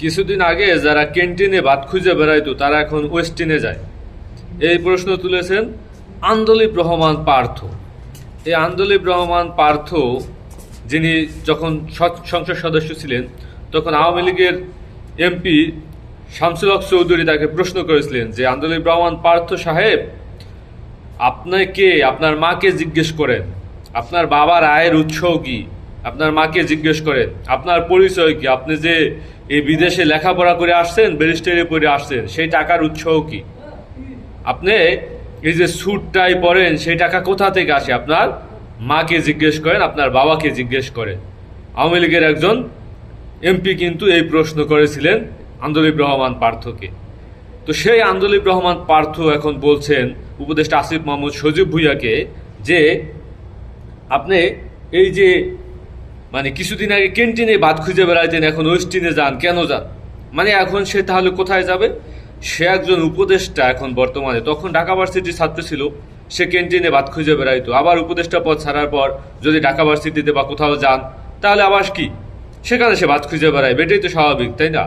কিছুদিন আগে যারা ক্যান্টিনে ভাত খুঁজে বেড়াইতো, তারা এখন ওয়েস্টিনে যায়। এই প্রশ্ন তুলেছেন আন্দোলিব রহমান পার্থ। এই আন্দোলিব রহমান পার্থ, যিনি যখন সংসদ সদস্য ছিলেন, তখন আওয়ামী লীগের এমপি শামসুল হক চৌধুরী তাকে প্রশ্ন করেছিলেন যে, আন্দোলিব রহমান পার্থ সাহেব, আপনাকে, আপনার মাকে জিজ্ঞেস করেন, আপনার বাবার আয়ের উৎস কি? আপনার মাকে জিজ্ঞেস করেন আপনার পরিচয় কি? আপনি যে এই বিদেশে লেখাপড়া করে আসছেন, ব্যারিস্টারি পড়ে আসছেন, সেই টাকার উৎস কি? আপনি এই যে স্যুটটাই পরেন, সেই টাকা কোথা থেকে আসে? আপনার মাকে জিজ্ঞেস করেন, আপনার বাবাকে জিজ্ঞেস করেন। আওয়ামী লীগের একজন এমপি কিন্তু এই প্রশ্ন করেছিলেন আন্দোলিব রহমান পার্থকে। তো সেই আন্দোলিব রহমান পার্থ এখন বলছেন উপদেষ্টা আসিফ মাহমুদ সজীব ভুইয়াকে যে, আপনি এই যে মানে কিছুদিন আগে ক্যান্টিনে ভাত খুঁজে বেড়াইতেন, এখন ওয়েস্টিনে যান, কেন যান? মানে এখন সে তাহলে কোথায় যাবে? সে একজন উপদেষ্টা এখন বর্তমানে। তখন ঢাকা ভার্সিটির ছাত্র ছিল, সে ক্যান্টিনে ভাত খুঁজে বেড়াইতো। আবার উপদেষ্টা পদ ছাড়ার পর যদি ঢাকা ভার্সিটিতে বা কোথাও যান, তাহলে আবার কি? সেখানে সে ভাত খুঁজে বেড়ায়। এটাই তো স্বাভাবিক, তাই না?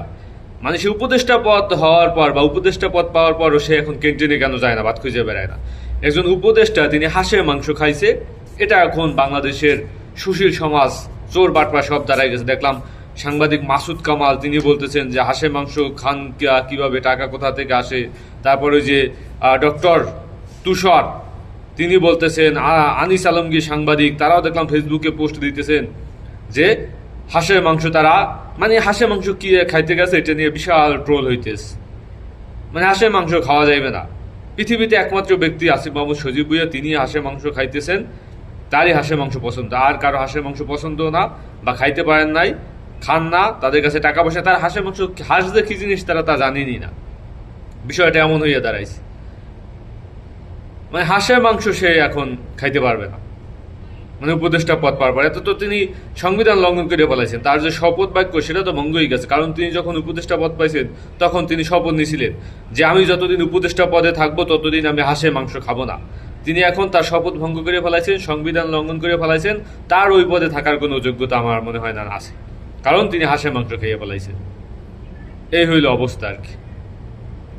মানে সে উপদেষ্টা পদ হওয়ার পর বা উপদেষ্টা পদ পাওয়ার পরও সে এখন ক্যান্টিনে কেন যায় না, ভাত খুঁজে বেড়ায় না? একজন উপদেষ্টা, তিনি হাঁসের মাংস খাইছে। এটা এখন বাংলাদেশের সুশীল সমাজ চোর বাটপা সব দাঁড়ায় গেছে। দেখলাম সাংবাদিক মাসুদ কামাল, তিনি বলতেছেন যে হাঁসের মাংস খান কীভাবে, টাকা কোথা থেকে আসে। তারপরে যে ডক্টর তুষার, তিনি বলতেছেন আনিস আলমগীর সাংবাদিক, তারাও দেখলাম ফেসবুকে পোস্ট দিতেছেন যে হাঁসের মাংস তারা মানে হাঁসের মাংস কি খাইতে গেছে, এটা নিয়ে বিশাল ট্রোল হইতেছে। মানে হাঁসের মাংস খাওয়া যাইবে না। পৃথিবীতে একমাত্র ব্যক্তি আসিফ মাহমুদ সজীব ভুইয়া তিনি হাঁসের মাংস খাইতেছেন। তারই হাঁসের মাংস পছন্দ। আর কারও হাঁসের মাংস পছন্দ না বা খাইতে পারেন নাই, খান না, তাদের কাছে টাকা পয়সা, তার হাঁসের মাংস, হাঁস যে কি জিনিস তারা তা জানেনই না। বিষয়টা এমন হইয়া দাঁড়াইছে। মানে হাঁসের মাংস সে এখন খাইতে পারবে না। মানে উপদেষ্টা পদ পার পারে। তো তিনি সংবিধান লঙ্ঘন করে ফেলাইছেন। তার যে শপথ বাক্য, সেটা তো ভঙ্গ হয়ে গেছে। কারণ তিনি যখন উপদেষ্টা পদ পাইছেন, তখন তিনি শপথ নিয়েছিলেন যে আমি যতদিন উপদেষ্টা পদে থাকব, ততদিন আমি হাঁসের মাংস খাব না। তিনি এখন তার শপথ ভঙ্গ করে ফেলাইছেন সংবিধান লঙ্ঘন করে ফেলাইছেন তার ওই পদে থাকার কোনো যোগ্যতা আমার মনে হয় না আছে। কারণ তিনি হাঁসের মাংস খেয়ে ফেলাইছেন এই হইল অবস্থা আর কি।